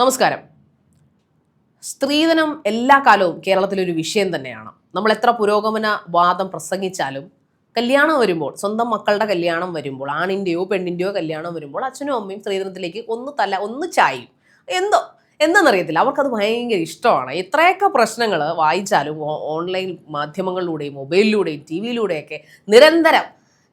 നമസ്കാരം. സ്ത്രീധനം എല്ലാ കാലവും കേരളത്തിലൊരു വിഷയം തന്നെയാണ്. നമ്മൾ എത്ര പുരോഗമന വാദം പ്രസംഗിച്ചാലും കല്യാണം വരുമ്പോൾ സ്വന്തം മക്കളുടെ കല്യാണം വരുമ്പോൾ ആണിന്റെയോ പെണ്ണിന്റെയോ കല്യാണം വരുമ്പോൾ അച്ഛനും അമ്മയും സ്ത്രീധനത്തിലേക്ക് ഒന്ന് തല ഒന്ന് ചായും. എന്തോ? എന്താണെന്നറിയത്തില്ല അവർക്കത് ഭയങ്കര ഇഷ്ടമാണ്. എത്രയൊക്കെ പ്രശ്നങ്ങൾ വായിച്ചാലും ഓൺലൈൻ മാധ്യമങ്ങളിലൂടെയും മൊബൈലിലൂടെയും ടി വിയിലൂടെയൊക്കെ നിരന്തരം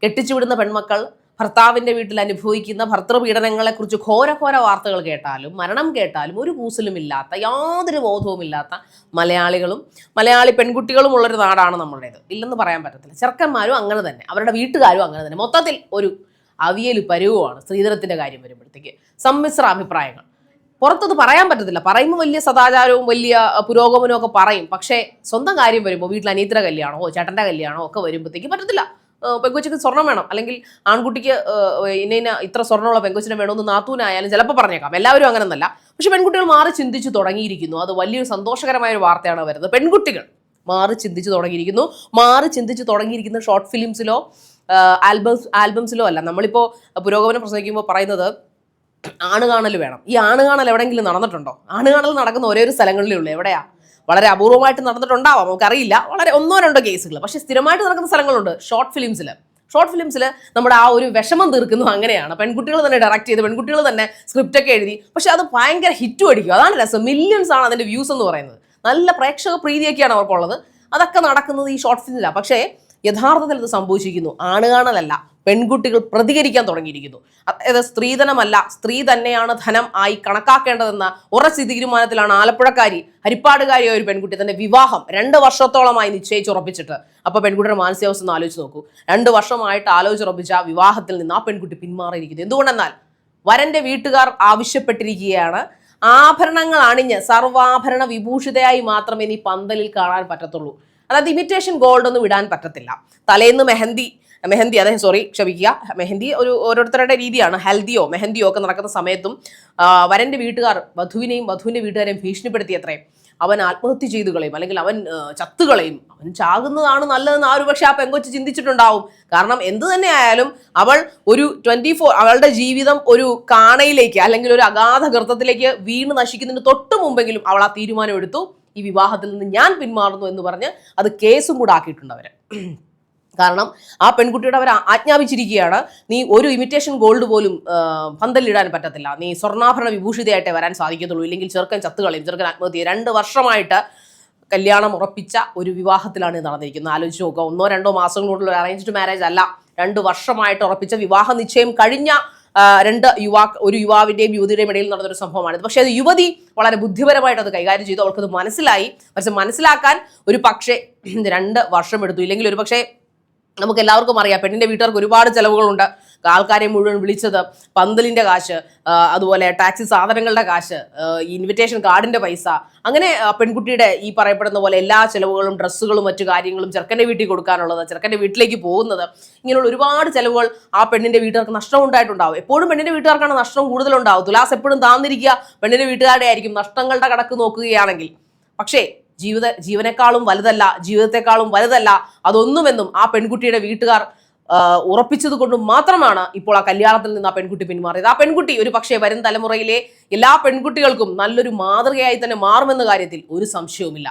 കെട്ടിച്ചുവിടുന്ന പെൺമക്കൾ ഭർത്താവിന്റെ വീട്ടിൽ അനുഭവിക്കുന്ന ഭർത്തൃപീഡനങ്ങളെക്കുറിച്ച് ഘോര ഘോര വാർത്തകൾ കേട്ടാലും മരണം കേട്ടാലും ഒരു കൂസലുമില്ലാത്ത യാതൊരു ബോധവും ഇല്ലാത്ത മലയാളികളും മലയാളി പെൺകുട്ടികളും ഉള്ളൊരു നാടാണ് നമ്മുടേത് ഇല്ലെന്ന് പറയാൻ പറ്റത്തില്ല. ചെറുക്കന്മാരും അങ്ങനെ തന്നെ. അവരുടെ വീട്ടുകാരും അങ്ങനെ തന്നെ. മൊത്തത്തിൽ ഒരു അവിയൽ പരുവമാണ് സ്ത്രീധനത്തിന്റെ കാര്യം വരുമ്പോഴത്തേക്ക്. സമ്മിശ്ര അഭിപ്രായങ്ങൾ. പുറത്തത് പറയാൻ പറ്റത്തില്ല. പറയുമ്പോൾ വലിയ സദാചാരവും വലിയ പുരോഗമനവും ഒക്കെ പറയും. പക്ഷേ സ്വന്തം കാര്യം വരുമ്പോൾ വീട്ടിൽ അനീത്ര കല്യാണമോ ചേട്ടന്റെ കല്യാണമോ ഒക്കെ വരുമ്പോഴത്തേക്ക് പറ്റത്തില്ല. പെങ്കൊച്ചിക്ക് സ്വർണം വേണം. അല്ലെങ്കിൽ ആൺകുട്ടിക്ക് ഇന്നെ ഇത്ര സ്വർണമുള്ള പെങ്കൊച്ചിനെ വേണമെന്ന് നാത്തൂനായാലും ചിലപ്പോൾ പറഞ്ഞേക്കാം. എല്ലാവരും അങ്ങനെ ഒന്നല്ല പക്ഷെ പെൺകുട്ടികൾ മാറി ചിന്തിച്ചു തുടങ്ങിയിരിക്കുന്നു. അത് വലിയൊരു സന്തോഷകരമായ ഒരു വാർത്തയാണ് വരുന്നത്. പെൺകുട്ടികൾ മാറി ചിന്തിച്ചു തുടങ്ങിയിരിക്കുന്നു. മാറി ചിന്തിച്ചു തുടങ്ങിയിരിക്കുന്ന ഷോർട്ട് ഫിലിംസിലോ ആൽബംസ് ആൽബംസിലോ അല്ല. നമ്മളിപ്പോൾ പുരോഗമനം പ്രസംഗിക്കുമ്പോൾ പറയുന്നത് കാണൽ വേണം. ഈ ആണുകാണൽ എവിടെയെങ്കിലും നടന്നിട്ടുണ്ടോ? ആണുകാണൽ നടക്കുന്ന ഒരേ ഒരു സ്ഥലങ്ങളിലേ ഉള്ളൂ. എവിടെയാ? വളരെ അപൂർവമായിട്ട് നടന്നിട്ടുണ്ടാവാം. നമുക്കറിയില്ല. വളരെ ഒന്നോ രണ്ടോ കേസുകൾ പക്ഷേ സ്ഥിരമായിട്ട് നടക്കുന്ന സ്ഥലങ്ങളുണ്ട്. ഷോർട്ട് ഫിലിംസിൽ ഷോർട്ട് ഫിലിംസിൽ നമ്മുടെ ആ ഒരു വിഷമം തീർക്കുന്നു അങ്ങനെയാണ്. പെൺകുട്ടികൾ തന്നെ ഡയറക്റ്റ് ചെയ്ത് പെൺകുട്ടികൾ തന്നെ സ്ക്രിപ്റ്റ് ഒക്കെ എഴുതി. പക്ഷെ അത് ഭയങ്കര ഹിറ്റും അടിക്കും അതാണ് രസം. മില്യൺസ് ആണ് അതിന്റെ വ്യൂസ് എന്ന് പറയുന്നത്. നല്ല പ്രേക്ഷക പ്രീതിയൊക്കെയാണ് അവർക്കുള്ളത്. അതൊക്കെ നടക്കുന്നത് ഈ ഷോർട്ട് ഫിലിമിലാണ് പക്ഷേ യഥാർത്ഥത്തിൽ ഇത് സംഭവിച്ചിരിക്കുന്നു. ആണുകാണലല്ല പെൺകുട്ടികൾ പ്രതികരിക്കാൻ തുടങ്ങിയിരിക്കുന്നു. അതായത് സ്ത്രീധനമല്ല സ്ത്രീ തന്നെയാണ് ധനം ആയി കണക്കാക്കേണ്ടതെന്ന ഉറച്ച തീരുമാനത്തിലാണ് ആലപ്പുഴക്കാരി ഹരിപ്പാടുകാരിയായ ഒരു പെൺകുട്ടി തന്നെ വിവാഹം രണ്ട് വർഷത്തോളമായി നിശ്ചയിച്ചുറപ്പിച്ചിട്ട്. അപ്പോൾ പെൺകുട്ടിയുടെ മാനസികാവസ്ഥ ഒന്ന് ആലോചിച്ച് നോക്കൂ. രണ്ട് വർഷമായിട്ട് ആലോചിച്ചുറപ്പിച്ച വിവാഹത്തിൽ നിന്ന് ആ പെൺകുട്ടി പിന്മാറിയിരിക്കുന്നു. എന്തുകൊണ്ടെന്നാൽ വരന്റെ വീട്ടുകാർ ആവശ്യപ്പെട്ടിരിക്കുകയാണ്. ആഭരണങ്ങൾ അണിഞ്ഞ് സർവാഭരണ വിഭൂഷിതയായി മാത്രമേ നീ പന്തലിൽ കാണാൻ പറ്റത്തുള്ളൂ. അതായത് ഇമിറ്റേഷൻ ഗോൾഡ് ഒന്നും ഇടാൻ പറ്റത്തില്ല. തലേന്ന് മെഹന്തി മെഹന്തി അതെ സോറി ക്ഷമിക്കുക. മെഹന്തി ഒരു ഓരോരുത്തരുടെ രീതിയാണ്. ഹെൽദിയോ മെഹന്തിയോ ഒക്കെ നടക്കുന്ന സമയത്തും വരന്റെ വീട്ടുകാർ വധുവിനെയും വധുവിന്റെ വീട്ടുകാരെയും ഭീഷണിപ്പെടുത്തി അത്രയും. അവൻ ആത്മഹത്യ ചെയ്തു കളയും. അല്ലെങ്കിൽ അവൻ ചത്തുകളയും അവൻ ചാകുന്നതാണ് നല്ലതെന്ന് ആ ഒരു പക്ഷെ ആ പെങ്കൊച്ച് ചിന്തിച്ചിട്ടുണ്ടാവും. കാരണം എന്ത് തന്നെ ആയാലും അവൾ ഒരു ട്വന്റി ഫോർ അവളുടെ ജീവിതം ഒരു കാണയിലേക്ക് അല്ലെങ്കിൽ ഒരു അഗാധ ഗർത്തത്തിലേക്ക് വീണ് നശിക്കുന്നതിന് തൊട്ട് മുമ്പെങ്കിലും അവൾ ആ തീരുമാനം എടുത്തു. ഈ വിവാഹത്തിൽ നിന്ന് ഞാൻ പിന്മാറുന്നു എന്ന് പറഞ്ഞ് അത് കേസും കൂടെ ആക്കിയിട്ടുണ്ട് അവർ. കാരണം ആ പെൺകുട്ടിയുടെ അവർ ആജ്ഞാപിച്ചിരിക്കുകയാണ് നീ ഒരു ഇമിറ്റേഷൻ ഗോൾഡ് പോലും പന്തലിടാൻ പറ്റത്തില്ല. നീ സ്വർണാഭരണ വിഭൂഷിതയായിട്ടേ വരാൻ സാധിക്കത്തുള്ളൂ. ഇല്ലെങ്കിൽ ചെറുക്കൻ ചത്തുകളയും ചെറുക്കൻ ആത്മഹത്യ രണ്ട് വർഷമായിട്ട് കല്യാണം ഉറപ്പിച്ച ഒരു വിവാഹത്തിലാണ് നടന്നിരിക്കുന്നത്. ആലോചിച്ച് നോക്കുക. ഒന്നോ രണ്ടോ മാസങ്ങളോടുള്ള അറേഞ്ച്ഡ് മാരേജ് അല്ല. രണ്ട് വർഷമായിട്ട് ഉറപ്പിച്ച വിവാഹ നിശ്ചയം കഴിഞ്ഞ രണ്ട് യുവാ ഒരു യുവാവിന്റെയും യുവതിയുടെയും ഇടയിൽ നടന്ന ഒരു സംഭവമാണ് പക്ഷേ അത് യുവതി വളരെ ബുദ്ധിപരമായിട്ട് അത് കൈകാര്യം ചെയ്തു. അവൾക്കത് മനസ്സിലായി. പക്ഷെ മനസ്സിലാക്കാൻ ഒരു പക്ഷേ രണ്ട് വർഷം എടുത്തു. ഇല്ലെങ്കിൽ ഒരു പക്ഷേ നമുക്ക് എല്ലാവർക്കും അറിയാം പെണ്ണിന്റെ വീട്ടുകാർക്ക് ഒരുപാട് ചിലവുകളുണ്ട്. ആൾക്കാരെ മുഴുവൻ വിളിച്ചത് പന്തലിന്റെ കാശ് അതുപോലെ ടാക്സി സാധനങ്ങളുടെ കാശ് ഇൻവിറ്റേഷൻ കാർഡിന്റെ പൈസ. അങ്ങനെ പെൺകുട്ടിയുടെ ഈ പറയപ്പെടുന്ന പോലെ എല്ലാ ചിലവുകളും ഡ്രസ്സുകളും മറ്റു കാര്യങ്ങളും ചെറുക്കന്റെ വീട്ടിൽ കൊടുക്കാനുള്ളത് ചെറുക്കന്റെ വീട്ടിലേക്ക് പോകുന്നത് ഇങ്ങനെയുള്ള ഒരുപാട് ചിലവുകൾ ആ പെണ്ണിന്റെ വീട്ടുകാർക്ക് നഷ്ടം ഉണ്ടായിട്ടുണ്ടാവും എപ്പോഴും പെണ്ണിന്റെ വീട്ടുകാർക്കാണ് നഷ്ടം കൂടുതലുണ്ടാവും തുലാസ് എപ്പോഴും താന്നിരിക്കുക പെണ്ണിന്റെ വീട്ടുകാരുടെ ആയിരിക്കും നഷ്ടങ്ങളുടെ കണക്ക് നോക്കുകയാണെങ്കിൽ. പക്ഷേ ജീവിത ജീവനേക്കാളും വലുതല്ല ജീവിതത്തെക്കാളും വലുതല്ല അതൊന്നുമെന്നും ആ പെൺകുട്ടിയുടെ വീട്ടുകാർ ഉറപ്പിച്ചത് കൊണ്ട് മാത്രമാണ് ഇപ്പോൾ ആ കല്യാണത്തിൽ നിന്ന് ആ പെൺകുട്ടി പിന്മാറിയത്. ആ പെൺകുട്ടി ഒരു പക്ഷേ വരും തലമുറയിലെ എല്ലാ പെൺകുട്ടികൾക്കും നല്ലൊരു മാതൃകയായി തന്നെ മാറുമെന്ന കാര്യത്തിൽ ഒരു സംശയവുമില്ല.